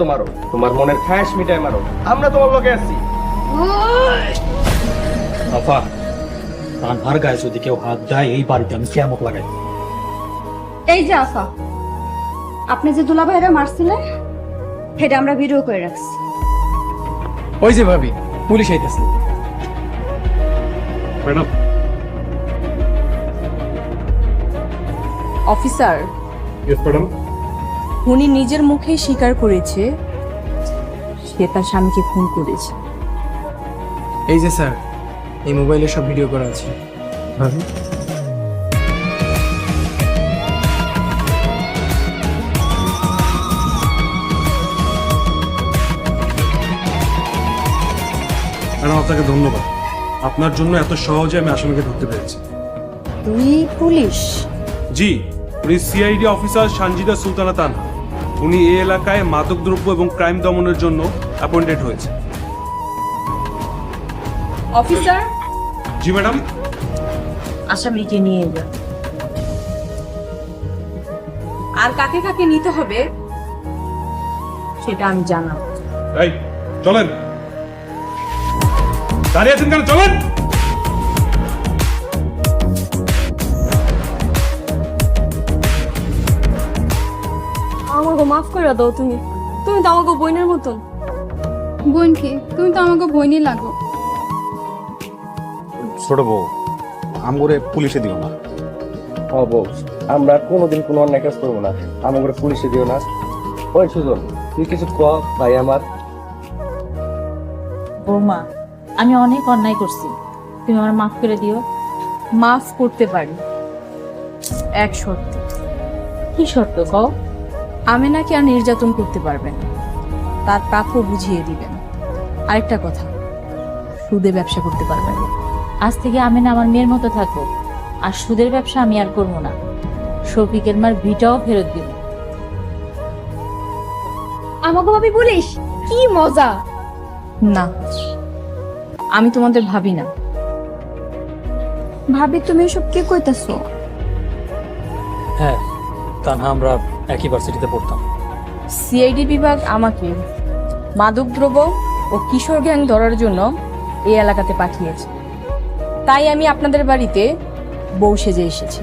তো মারো। তোমার মনের খায়াস মিটায় মারো। আমরা তোমার লোকে আছি। আফা তানহার গায়ে যদি কেউ হাত দেয় এই বাড়িতে আমি কেমন লাগাই। এই যে আফা আপনি যে দুলা ভাইরা মারছিলেন সেটা আমরা ভিডিও করে রাখছি। ওই যে ভাবি পুলিশ আইতেছে। ম্যাডাম। অফিসার। Yes madam. উনি নিজের মুখেই স্বীকার করেছে সে তার স্বামীকে খুন করেছে। এই যে স্যার এই মোবাইলে সব ভিডিও করা আছে। ভাবি। ম্যাডাম আপনাকে ধন্যবাদ। আপনার জন্য এত সহজে আমি আসামিকে ধরতে পেরেছি। তুই পুলিশ? জি উনি সিআইডি অফিসার সঞ্জিদা সুলতানা তানহা। উনি এই এলাকায় মাদকদ্রব্য এবং ক্রাইম দমনের জন্য অ্যাপয়েন্টেড হয়েছে। অফিসার? জি ম্যাডাম? আসামিকে নিয়ে যা আর কাকে কাকে নিতে হবে সেটা আমি জানাব। এই চলেন। দাঁড়িয়ে আছেন কেন? চলেন! মাফ করে দাও তুমি। তুমি তো আমাকে বোনের মতন। বোন কি? তুমি তো আমাকে বইনি লাগো। ছোট বউ আমগরে পুলিশে দিও না। ও বউ আমরা কোনোদিন কোনো অন্যায় কাজ করব না। আমাকে পুলিশে দিও না। ওই সুজন তুই কিছু ক ভাই আমার? বৌমা আমি অনেক অন্যায় করছি। তুমি আমার মাফ করে দিও। মাফ করতে পারি। এক শর্তে। কি শর্ত কও? আমি নাকি আর নির্যাতন করতে পারবেন তার প্রাপ্য বুঝিয়ে দিবেন। আরেকটা কথা সুদে ব্যবসা করতে পারবেন আজ থেকে আমি না আমার মেয়ের মতো থাকব। আর সুদের ব্যবসা আমি আর করব না। শফিকের মার ভিটাও ফেরত দিব। আমাকে ভাবি বলিস কি মজা। না আমি তোমাদের ভাবি না। ভাবি তুমি এসব কি কইতাছো? হ্যাঁ তানহা, আমরা একই ভার্সিটিতে পড়তাম। সিআইডি বিভাগ আমাকে মাদকদ্রব্য ও কিশোর গ্যাং ধরার জন্য এই এলাকাতে পাঠিয়েছে। তাই আমি আপনাদের বাড়িতে বউ সেজে এসেছি।